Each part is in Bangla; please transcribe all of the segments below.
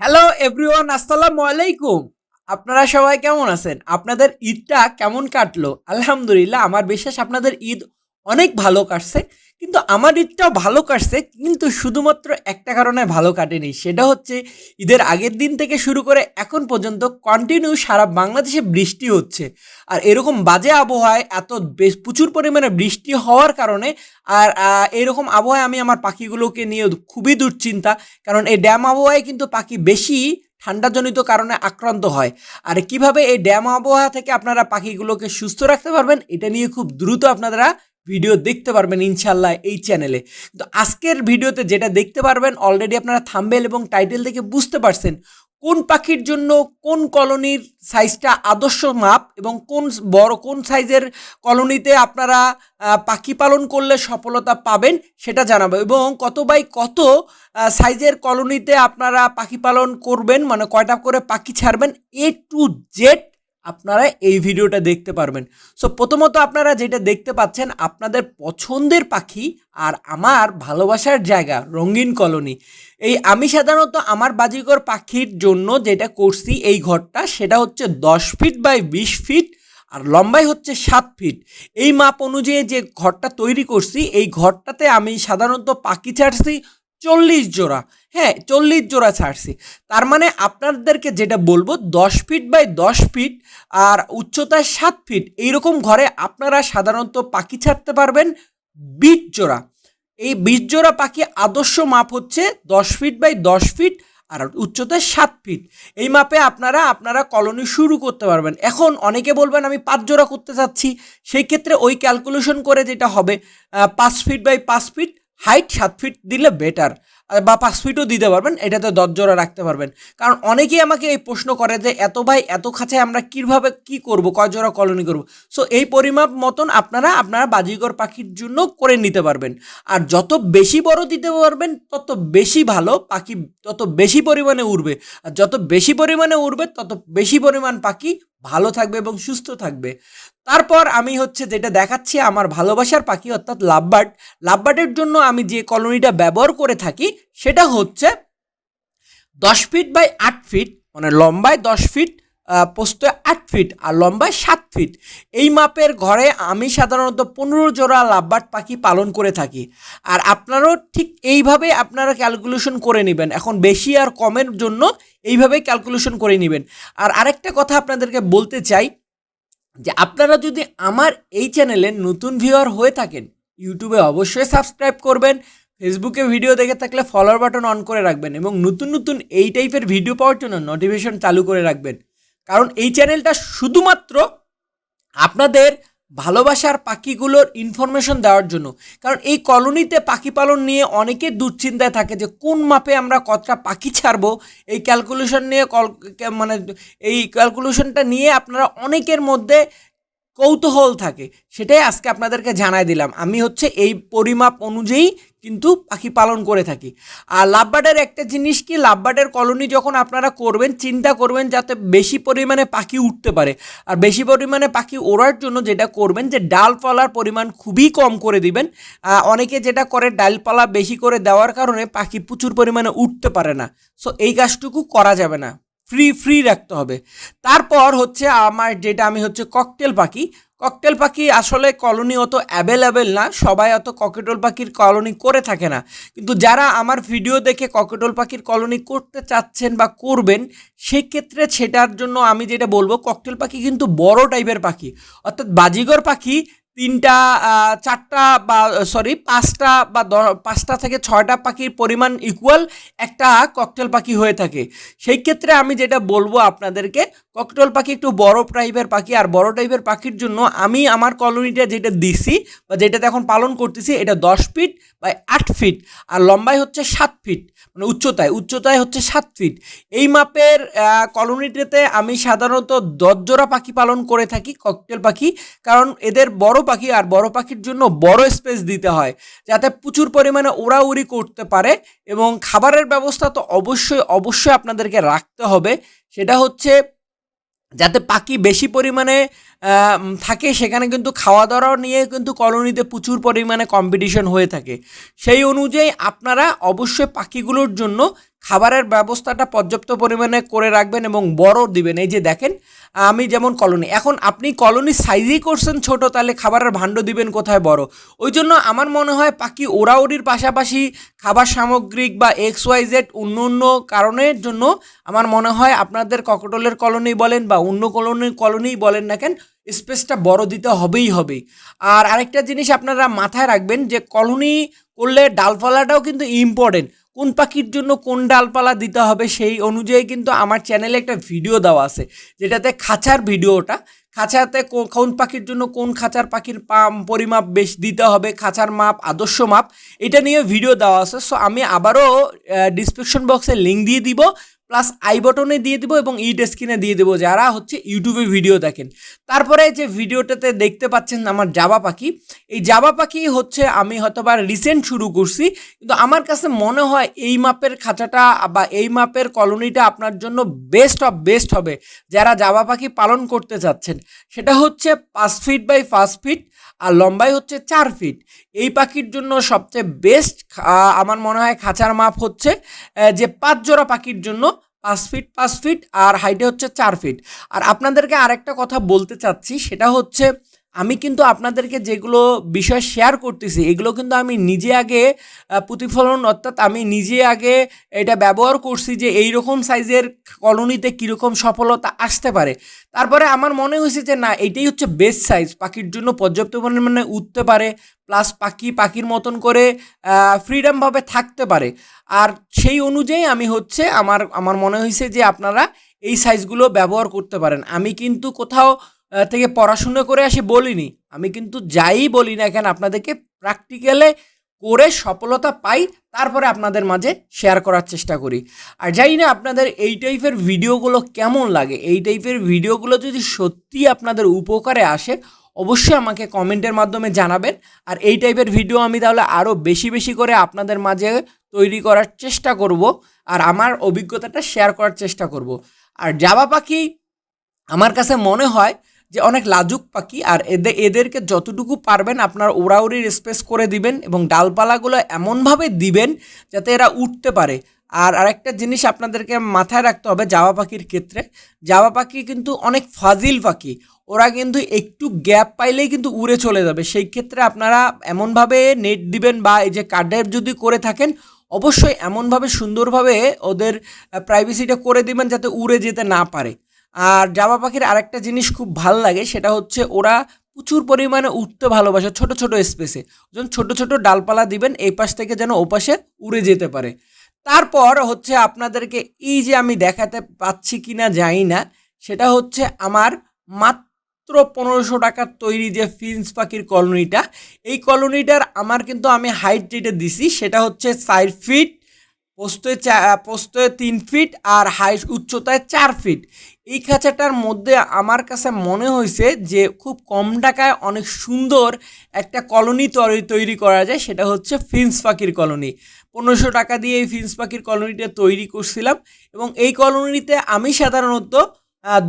হ্যালো এভরিওয়ান আসসালামু আলাইকুম। আপনারা সবাই কেমন আছেন? আপনাদের ঈদটা কেমন কাটলো? আলহামদুলিল্লাহ, আমার বিশ্বাস আপনাদের ঈদ অনেক ভালো কাটছে, কিন্তু আমার ঈদটাও ভালো কাটছে, কিন্তু শুধুমাত্র একটা কারণে ভালো কাটেনি। সেটা হচ্ছে ঈদের আগের দিন থেকে শুরু করে এখন পর্যন্ত কন্টিনিউ সারা বাংলাদেশে বৃষ্টি হচ্ছে। আর এরকম বাজে আবহাওয়ায় এত বেশ প্রচুর পরিমাণে বৃষ্টি হওয়ার কারণে আর এরকম আবহাওয়ায় আমি আমার পাখিগুলোকে নিয়ে খুবই দুশ্চিন্তা, কারণ এই ড্যাম আবহাওয়ায় কিন্তু পাখি বেশি ঠান্ডাজনিত কারণে আক্রান্ত হয়। আর কীভাবে এই ড্যাম আবহাওয়া থেকে আপনারা পাখিগুলোকে সুস্থ রাখতে পারবেন, এটা নিয়ে খুব দ্রুত আপনারা ভিডিও দেখতে পারবেন ইনশাল্লাহ এই চ্যানেলে। তো আজকের ভিডিওতে যেটা দেখতে পারবেন অলরেডি আপনারা থাম্বেল এবং টাইটেল থেকে বুঝতে পারছেন কোন পাখির জন্য কোন কলোনির সাইজটা আদর্শ মাপ এবং কোন বড়, কোন সাইজের কলোনিতে আপনারা পাখি পালন করলে সফলতা পাবেন সেটা জানাব এবং কত বাই কত সাইজের কলোনিতে আপনারা পাখি পালন করবেন মানে কয়টা করে পাখি ছাড়বেন এ টু জেড আপনারা এই ভিডিওটা দেখতে পারবেন। সো প্রথমত আপনারা যেটা দেখতে পাচ্ছেন, আপনাদের পছন্দের পাখি আর আমার ভালোবাসার জায়গা, রঙিন কলোনি। এই আমি সাধারণত আমার বাজিকর পাখির জন্য যেটা করছি এই ঘরটা, সেটা হচ্ছে দশ ফিট বাই বিশ ফিট আর লম্বাই হচ্ছে সাত ফিট। এই মাপ অনুযায়ী যে ঘরটা তৈরি করছি, এই ঘরটাতে আমি সাধারণত পাখি ছাড়ছি চল্লিশ জোড়া। হ্যাঁ চল্লিশ জোড়া ছাড়ছি। তার মানে আপনাদেরকে যেটা বলব, দশ ফিট বাই দশ ফিট আর উচ্চতায় সাত ফিট এইরকম ঘরে আপনারা সাধারণত পাখি ছাড়তে পারবেন বিশ জোড়া। এই বিশ জোড়া পাখি আদর্শ মাপ হচ্ছে দশ ফিট বাই দশ ফিট আর উচ্চতায় সাত ফিট এই মাপে আপনারা আপনারা কলোনি শুরু করতে পারবেন। এখন অনেকে বলবেন, আমি পাঁচ জোড়া করতে চাচ্ছি। সেই ক্ষেত্রে ওই ক্যালকুলেশন করে যেটা হবে পাঁচ ফিট বাই পাঁচ ফিট হাইট সাত ফিট দিলে বেটার বা পাঁচ ফিটও দিতে পারবেন, এটাতে দশ জোড়া রাখতে পারবেন। কারণ অনেকেই আমাকে এই প্রশ্ন করে যে, এত ভাই, এত খাঁচায় আমরা কীভাবে কি করব? কয় জোড়া কলোনি করব? সো এই পরিমাপ মতন আপনারা আপনারা বাজিগর পাখির জন্য করে নিতে পারবেন। আর যত বেশি বড় দিতে পারবেন, তত বেশি ভালো পাখি, তত বেশি পরিমাণে উড়বে। আর যত বেশি পরিমাণে উড়বে, তত বেশি পরিমাণ পাখি ভালো থাকবে এবং সুস্থ থাকবে। তারপর আমি হচ্ছে যেটা দেখাচ্ছি আমার ভালোবাসার পাখি অর্থাৎ লাভবার্ড। লাভবার্ডের জন্য আমি যে কলোনিটা ব্যবহার করে থাকি সেটা হচ্ছে দশ ফিট বাই আট ফিট মানে লম্বায় দশ ফিট পোস্ত আট ফিট আর লম্বায় সাত ফিট। এই মাপের ঘরে আমি সাধারণত পনেরো জোড়া লাভবার্ড পাখি পালন করে থাকি। আর আপনারাও ঠিক এইভাবে আপনারা ক্যালকুলেশন করে নেবেন। এখন বেশি আর কমের জন্য এইভাবে ক্যালকুলেশন করে নেবেন। আর আরেকটা কথা আপনাদেরকে বলতে চাই, যে আপনারা যদি আমার এই চ্যানেলের নতুন ভিউয়ার হয়ে থাকেন ইউটিউবে অবশ্যই সাবস্ক্রাইব করবেন ফেসবুকে ভিডিও দেখে থাকলে ফলোয়ার বাটন অন করে রাখবেন এবং নতুন নতুন এই টাইপের ভিডিও পাওয়ার জন্য নোটিফিকেশন চালু করে রাখবেন। কারণ এই চ্যানেলটা শুধুমাত্র আপনাদের ভালোবাসার পাখিগুলোর ইনফরমেশন দেওয়ার জন্য। কারণ এই কলোনিতে পাখি পালন নিয়ে অনেকে দুশ্চিন্তায় থাকে যে কোন মাপে আমরা কতটা পাখি ছাড়ব। এই ক্যালকুলেশন নিয়ে কল মানে এই ক্যালকুলেশনটা নিয়ে আপনারা অনেকের মধ্যে কৌতূহল থাকে। সেটাই আজকে আপনাদেরকে জানাই দিলাম। আমি হচ্ছে এই পরিমাপ অনুযায়ী কিন্তু পাখি পালন করে থাকি। আর লাভবার্ডের একটা জিনিস কি? লাভবার্ডের কলোনি যখন আপনারা করবেন, চিন্তা করবেন যাতে বেশি পরিমাণে পাখি উঠতে পারে। আর বেশি পরিমাণে পাখি ওড়ার জন্য যেটা করবেন যে ডালপালার পরিমাণ খুবই কম করে দিবেন। অনেকে যেটা করে, ডালপালা বেশি করে দেওয়ার কারণে পাখি প্রচুর পরিমাণে উঠতে পারে না। সো এই কাজটুকু করা যাবে না। ফ্রি ফ্রি রাখতে হবে। তারপর হচ্ছে আমার যেটা আমি হচ্ছে ককটেল পাখি। ককটেল পাখি আসলে কলোনি অত অ্যাভেলেবেল না, সবাই অত ককেটল পাখির কলোনি করে থাকে না। কিন্তু যারা আমার ভিডিও দেখে ককেটল পাখির কলোনি করতে চাচ্ছেন বা করবেন, সেক্ষেত্রে সেটার জন্য আমি যেটা বলব ককটেল পাখি কিন্তু বড় টাইপের পাখি। অর্থাৎ বাজিগর পাখি তিনটা চারটা বা সরি পাঁচটা বা পাঁচটা থেকে ছয়টা পাখির পরিমাণ ইকুয়াল একটা ককটেল পাখি হয়ে থাকে। সেই ক্ষেত্রে আমি যেটা বলব আপনাদেরকে ককটেল পাখি একটু বড় টাইপের পাখি, আর বড় টাইপের পাখির জন্য আমি আমার কলোনিটা যেটা দিছি বা যেটাতে এখন পালন করতেছি, এটা দশ ফিট বা আট ফিট আর লম্বাই হচ্ছে সাত ফিট মানে উচ্চতায় উচ্চতায় হচ্ছে সাত ফিট এই মাপের কলোনিটাতে আমি সাধারণত দশ জোড়া পাখি পালন করে থাকি, ককটেল পাখি, কারণ এদের বড় পাখি আর বড় পাখির জন্য বড় স্পেস দিতে হয়, যাতে প্রচুর পরিমাণে উড়াউড়ি করতে পারে, এবং খাবারের ব্যবস্থা তো অবশ্যই অবশ্যই আপনাদেরকে রাখতে হবে। সেটা হচ্ছে যাতে পাখি বেশি পরিমাণে থাকে, সেখানে কিন্তু খাওয়া দাওয়া নিয়ে কিন্তু কলোনিতে প্রচুর পরিমাণে কম্পিটিশন হয়ে থাকে। সেই অনুযায়ী আপনারা অবশ্যই পাখিগুলোর জন্য খাবারের ব্যবস্থাটা পর্যাপ্ত পরিমাণে করে রাখবেন এবং বড় দিবেন। এই যে দেখেন, আমি যেমন কলোনি, এখন আপনি কলোনি সাইজই করছেন ছোট, তাহলে খাবারের ভাণ্ড দিবেন কোথায় বড়? ওই জন্য আমার মনে হয় পাখি ওড়াউড়ির পাশাপাশি খাবার সামগ্রিক বা এক্স ওয়াই জেড অন্য অন্য কারণের জন্য আমার মনে হয় আপনাদের ককটলের কলোনি বলেন বা অন্য কলোনি, কলোনিই বলেন না কেন স্পেসটা বড় দিতে হবেই হবে। আর আরেকটা জিনিস আপনারা মাথায় রাখবেন যে কলোনি করলে ডালপালাটাও কিন্তু ইম্পর্টেন্ট কোন পাখির জন্য কোন ডালপালা দিতে হবে সেই অনুযায়ী কিন্তু আমার চ্যানেলে একটা ভিডিও দেওয়া আছে, যেটাতে খাঁচার ভিডিওটা খাঁচাতে কোন পাখির জন্য কোন খাঁচার পাখির পাম, পরিমাপ বেশ দিতে হবে, খাঁচার মাপ, আদর্শ মাপ, এটা নিয়ে ভিডিও দেওয়া আছে। সো আমি আবারও ডিসক্রিপশন বক্সে লিঙ্ক দিয়ে দিব। প্লাস আই বটনে দিয়ে দিব এবং ইট স্ক্রিনে দিয়ে দেবো। যারা হচ্ছে ইউটিউবে ভিডিও দেখেন। তারপরে যে ভিডিওটাতে দেখতে পাচ্ছেন আমার জাবা পাখি। এই জাবা পাখি হচ্ছে আমি হয়তোবা রিসেন্ট শুরু করছি। কিন্তু আমার কাছে মনে হয় এই মাপের খাঁচাটা বা এই মাপের কলোনিটা আপনার জন্য বেস্ট অফ বেস্ট হবে। যারা জাবা পাখি পালন করতে চাচ্ছেন। সেটা হচ্ছে পাঁচ ফিট বাই পাঁচ ফিট আর লম্বাই হচ্ছে চার ফিট এই পাখির জন্য সবচেয়ে বেস্ট আমার মনে হয় খাঁচার মাপ হচ্ছে যে পাঁচ জোড়া পাখির জন্য পাঁচ ফিট পাঁচ ফিট আর হাইটে হচ্ছে চার ফিট আর আপনাদেরকে আরেকটা কথা বলতে চাচ্ছি, সেটা হচ্ছে আমি কিন্তু আপনাদেরকে যেগুলো বিষয় শেয়ার করতেছি, এগুলো কিন্তু আমি নিজে আগে প্রতিফলন অর্থাৎ আমি নিজে আগে এটা ব্যবহার করছি যে এই রকম সাইজের কলোনিতে কীরকম সফলতা আসতে পারে। তারপরে আমার মনে হয়েছে যে না, এটাই হচ্ছে বেস্ট সাইজ পাখির জন্য পর্যাপ্ত পরিমাণে উঠতে পারে প্লাস পাখি পাখির মতন করে ফ্রিডমভাবে থাকতে পারে। আর সেই অনুযায়ী আমি হচ্ছে আমার আমার মনে হয়েছে যে আপনারা এই সাইজগুলো ব্যবহার করতে পারেন। আমি কিন্তু কোথাও থেকে পড়াশুনো করে আসি বলিনি। আমি কিন্তু যাই বলি না কেন, আপনাদেরকে প্র্যাকটিক্যালে করে সফলতা পাই, তারপরে আপনাদের মাঝে শেয়ার করার চেষ্টা করি। আর জানি না আপনাদের এই টাইপের ভিডিওগুলো কেমন লাগে? এই টাইপের ভিডিওগুলো যদি সত্যি আপনাদের উপকারে আসে, অবশ্যই আমাকে কমেন্টের মাধ্যমে জানাবেন। আর এই টাইপের ভিডিও আমি তাহলে আরও বেশি বেশি করে আপনাদের মাঝে তৈরি করার চেষ্টা করব, আর আমার অভিজ্ঞতাটা শেয়ার করার চেষ্টা করব। আর জাবা পাখি, আমার কাছে মনে হয় যে অনেক লাজুক পাখি আর এদের এদেরকে যতটুকু পারবেন আপনার ওড়াউড়ির স্পেস করে দিবেন এবং ডালপালাগুলো এমনভাবে দিবেন যাতে এরা উঠতে পারে। আর আরেকটা জিনিস আপনাদেরকে মাথায় রাখতে হবে জাবা পাখির ক্ষেত্রে। জাবা পাখি কিন্তু অনেক ফাজিল পাখি। ওরা কিন্তু একটু গ্যাপ পাইলেই কিন্তু উড়ে চলে যাবে। সেই ক্ষেত্রে আপনারা এমনভাবে নেট দিবেন বা এই যে কার্ডের যদি করে থাকেন, অবশ্যই এমনভাবে সুন্দরভাবে ওদের প্রাইভেসিটা করে দিবেন যাতে উড়ে যেতে না পারে। আর জাবা পাখির আরেকটা জিনিস খুব ভালো লাগে, সেটা হচ্ছে ওরা প্রচুর পরিমাণে উঠতে ভালোবাসে ছোট ছোট স্পেসে যখন ছোট ছোট ডালপালা দিবেন, এই পাশ থেকে যেন ওপাশে উড়ে যেতে পারে। তারপর হচ্ছে আপনাদেরকে এই যে আমি দেখাতে পাচ্ছি কি না জানি না, সেটা হচ্ছে আমার মাত্র পনেরোশো টাকার তৈরি যে ফিন্স পাখির কলোনিটা, এই কলোনিটার আমার কিন্তু আমি হাইট যেটা দিছি, সেটা হচ্ছে চার ফিট পোস্তয় চা পোস্তয় তিন ফিট আর হাই উচ্চতায় চার ফিট এই খাঁচাটার মধ্যে আমার কাছে মনে হয়েছে যে খুব কম টাকায় অনেক সুন্দর একটা কলোনি তৈরি তৈরি করা যায়, সেটা হচ্ছে ফিন্স পাখির কলোনি। পনেরোশো টাকা দিয়ে এই ফিন্স পাখির কলোনিটা তৈরি করছিলাম এবং এই কলোনিতে আমি সাধারণত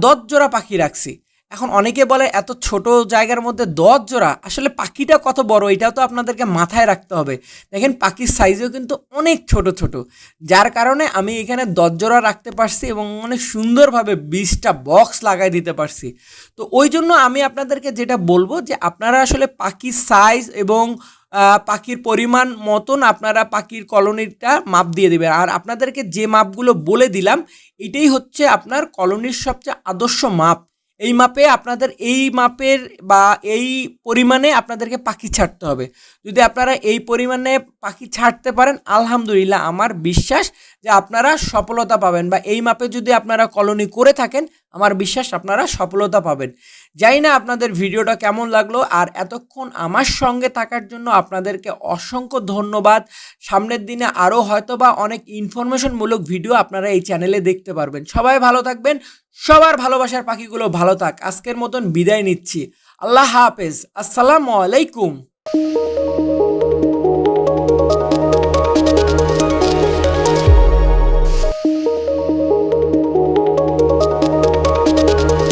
দশ জোড়া পাখি রাখছি। এখন অনেকে বলে এত ছোট জায়গার মধ্যে দশ জোড়া, আসলে পাখিটা কত বড় এটাও তো আপনাদেরকে মাথায় রাখতে হবে। দেখেন পাখির সাইজও কিন্তু অনেক ছোট ছোট। যার কারণে আমি এখানে দশ জোড়া রাখতে পারছি এবং অনেক সুন্দরভাবে বিশটা বক্স লাগাই দিতে পারছি। তো ওই জন্য আমি আপনাদেরকে যেটা বলব যে আপনারা আসলে পাখির সাইজ এবং পাখির পরিমাণ মতন আপনারা পাখির কলোনিটা মাপ দিয়ে দেবেন। আর আপনাদেরকে যে মাপগুলো বলে দিলাম, এটাই হচ্ছে আপনার কলোনির সবচেয়ে আদর্শ মাপ। এই মাপে আপনাদের এই মাপের বা এই পরিমাণে আপনাদেরকে পাখি ছাড়তে হবে। যদি আপনারা এই পরিমাণে পাখি ছাড়তে পারেন, আলহামদুলিল্লাহ, আমার বিশ্বাস যে আপনারা সফলতা পাবেন বা এই মাপে যদি আপনারা কলোনি করে থাকেন আমার বিশ্বাস আপনারা সফলতা পাবেন। জানি না আপনাদের ভিডিওটা কেমন লাগল, আর এতক্ষণ আমার সঙ্গে থাকার জন্য আপনাদেরকে অসংখ্য ধন্যবাদ। সামনের দিনে আরও হয়তো বা অনেক ইনফরমেশনমূলক ভিডিও আপনারা এই চ্যানেলে দেখতে পারবেন। সবাই ভালো থাকবেন, সবার ভালোবাসার পাখিগুলো ভালো থাক। আজকের মতন বিদায় নিচ্ছি। আল্লাহ হাফেজ। আসসালামু আলাইকুম।